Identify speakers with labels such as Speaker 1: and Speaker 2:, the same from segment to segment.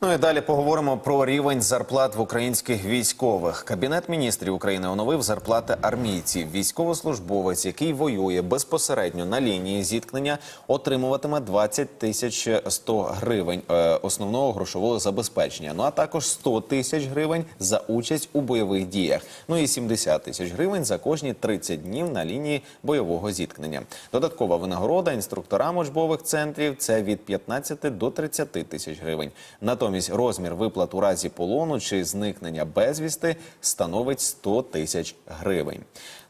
Speaker 1: Ну і далі поговоримо про рівень зарплат в українських військових. Кабінет міністрів України оновив зарплати армійців. Військовослужбовець, який воює безпосередньо на лінії зіткнення, отримуватиме 20 тисяч 100 гривень е, основного грошового забезпечення. Ну а також 100 тисяч гривень за участь у бойових діях. Ну і 70 тисяч гривень за кожні 30 днів на лінії бойового зіткнення. Додаткова винагорода інструкторам учбових центрів це від 15 до 30 тисяч гривень. Натомість розмір виплат у разі полону чи зникнення безвісти становить 100 тисяч гривень.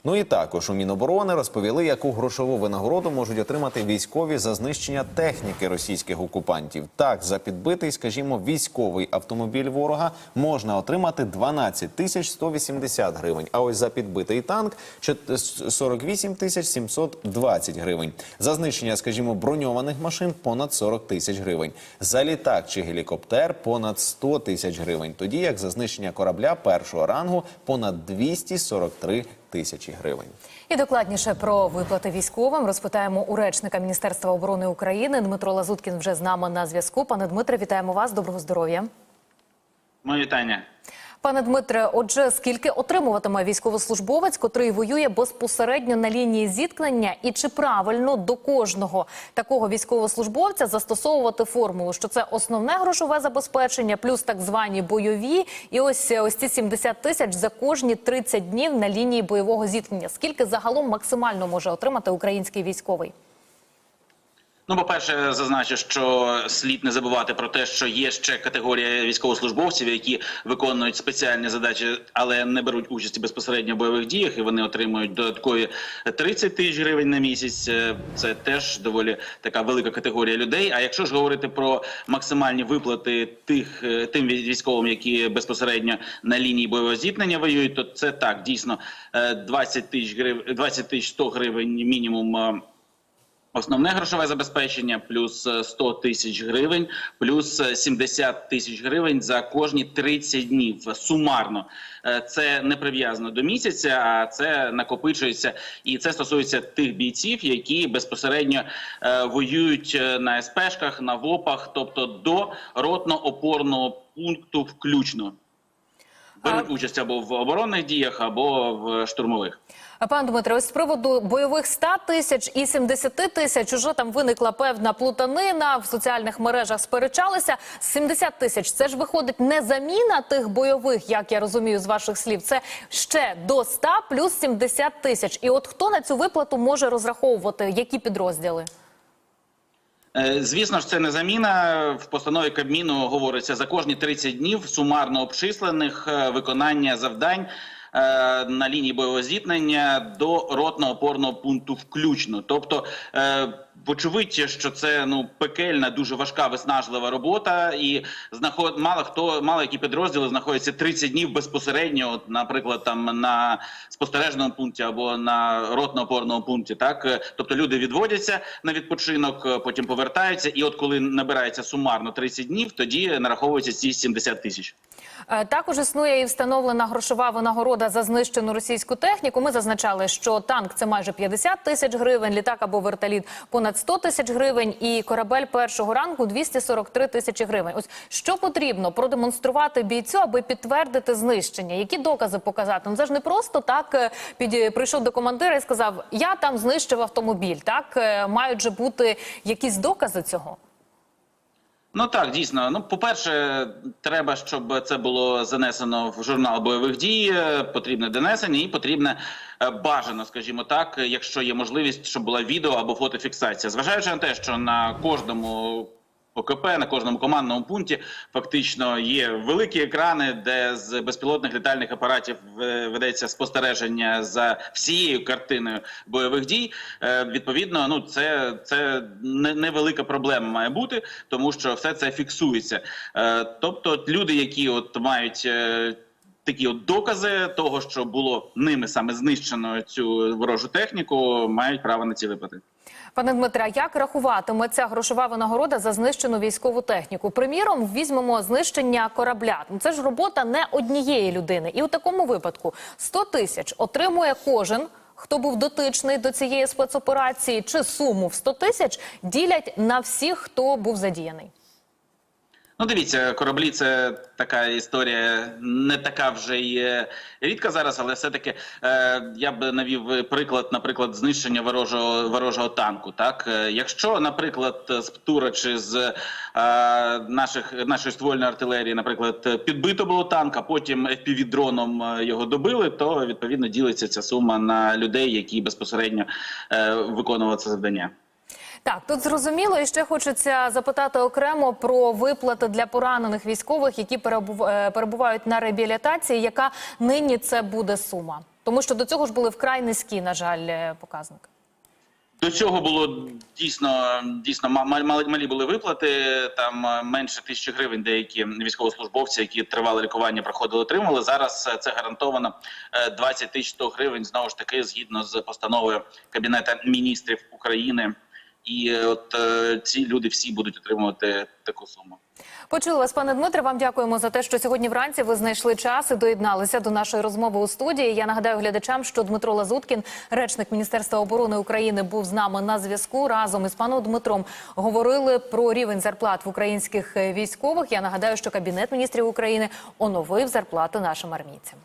Speaker 1: Ну і також у Міноборони розповіли, яку грошову винагороду можуть отримати військові за знищення техніки російських окупантів. Так, за підбитий, скажімо, військовий автомобіль ворога можна отримати 12 тисяч 180 гривень. А ось за підбитий танк чот- 48 тисяч 720 гривень. За знищення, скажімо, броньованих машин понад 40 тисяч гривень. За літак чи гелікоптер понад 100 тисяч гривень. Тоді як за знищення корабля першого рангу понад 243 тисячі гривень.
Speaker 2: І докладніше про виплати військовим розпитаємо у речника Міністерства оборони України. Дмитро Лазуткін вже з нами на зв'язку. Пане Дмитре, вітаємо вас. Доброго здоров'я.
Speaker 3: Моє вітання.
Speaker 2: Пане Дмитре, отже, скільки отримуватиме військовослужбовець, котрий воює безпосередньо на лінії зіткнення, і чи правильно до кожного такого військовослужбовця застосовувати формулу, що це основне грошове забезпечення, плюс так звані бойові, і ось ось ці 70 тисяч за кожні 30 днів на лінії бойового зіткнення. Скільки загалом максимально може отримати український військовий?
Speaker 3: Ну, по-перше, зазначу, що слід не забувати про те, що є ще категорія військовослужбовців, які виконують спеціальні задачі, але не беруть участі безпосередньо в бойових діях, і вони отримують додаткові 30 тисяч гривень на місяць. Е, Це теж доволі така велика категорія людей. А якщо ж говорити про максимальні виплати тих е, тим військовим, які безпосередньо на лінії бойового зіткнення воюють, то це так дійсно е, 20 тисяч гривень, 20 тисяч 100 гривень мінімум. Е, Основне грошове забезпечення плюс е, 100 тисяч гривень, плюс е, 70 тисяч гривень за кожні 30 днів сумарно. Е, Це не прив'язано до місяця, а це накопичується, і це стосується тих бійців, які безпосередньо е, воюють е, на СПшках, на ВОПах, тобто до ротно-опорного пункту включно. Беруть участь або в оборонних діях, або в штурмових.
Speaker 2: А пан Дмитро, ось з приводу бойових 100 тисяч і 70 тисяч уже там виникла певна плутанина в соціальних мережах. Сперечалися 70 тисяч. Це ж виходить не заміна тих бойових, як я розумію з ваших слів. Це ще до 100 плюс 70 тисяч. І от хто на цю виплату може розраховувати? Які підрозділи?
Speaker 3: Е, Звісно ж, це не заміна. В постанові Кабміну говориться за кожні 30 днів сумарно обчислених е, виконання завдань на лінії бойового зіткнення до ротно-опорного пункту включно. Тобто, е, вочевидь, що це ну пекельна, дуже важка виснажлива робота, і знаход мало хто мало які підрозділи знаходяться 30 днів безпосередньо, от, наприклад, там на спостережному пункті або на ротно-опорному пункті. Так, Е, тобто люди відводяться на відпочинок, е, потім повертаються, і от коли набирається сумарно 30 днів, тоді нараховуються ці 70 тисяч.
Speaker 2: Е, Також існує і встановлена грошова винагорода за знищену російську техніку. Ми зазначали, що танк це майже 50 тисяч гривень, літак або вертоліт понад 100 тисяч гривень, і корабель першого ранку 243 тисячі гривень. Ось що потрібно продемонструвати бійцю, аби підтвердити знищення. Які докази показати? Ну це ж не просто так е, під прийшов до командира і сказав: Я там знищив автомобіль. Так Е, мають же бути якісь докази цього.
Speaker 3: Ну так, дійсно. Ну, по-перше, треба, щоб це було занесено в журнал бойових дій. е, Потрібне донесення і потрібне е, бажано, скажімо так, якщо є можливість, щоб була відео або фотофіксація. Зважаючи на те, що на кожному ОКП, на кожному командному пункті фактично є великі екрани, де з безпілотних літальних апаратів е, ведеться спостереження за всією картиною бойових дій. Е, Відповідно, ну це, це не- невелика проблема має бути, тому що все це фіксується. Е, Тобто, люди, які от мають. Такі от докази того, що було ними саме знищено цю ворожу техніку, мають право на ці виплати.
Speaker 2: Пане Дмитре, як рахуватиметься грошова винагорода за знищену військову техніку? Приміром, візьмемо знищення корабля. Ну, Це ж робота не однієї людини. І у такому випадку 100 тисяч отримує кожен. Хто був дотичний до цієї спецоперації, чи суму в 100 тисяч ділять на всіх, хто був задіяний?
Speaker 3: Ну, дивіться, кораблі це така історія, не така вже і е, рідка зараз, але все-таки е, я б навів приклад, наприклад, знищення ворожого ворожого танку. Так, Е, якщо, наприклад, з ПТУРа чи з е, наших нашої ствольної артилерії, наприклад, підбито було танк, а потім FPV-дроном е, його добили, то відповідно ділиться ця сума на людей, які безпосередньо е, виконували це завдання.
Speaker 2: Так, тут зрозуміло, і ще хочеться запитати окремо про виплати для поранених військових, які е, перебувають на реабілітації. Яка нині це буде сума? Тому що до цього ж були вкрай низькі, на жаль, е, показники.
Speaker 3: До цього було дійсно дійсно ма- ма- малі були виплати. Там е, менше тисячі гривень. Деякі військовослужбовці, які тривали лікування, проходили, отримали. Зараз це гарантовано е, 20 тисяч 100 гривень. Знову ж таки, згідно з постановою Кабінету міністрів України. І е, от е, ці люди всі будуть отримувати таку суму.
Speaker 2: Почули вас, пане Дмитре. Вам дякуємо за те, що сьогодні вранці ви знайшли час і доєдналися до нашої розмови у студії. Я нагадаю глядачам, що Дмитро Лазуткін, речник Міністерства оборони України, був з нами на зв'язку. Разом із паном Дмитром говорили про рівень зарплат в українських е, військових. Я нагадаю, що Кабінет міністрів України оновив зарплати нашим армійцям.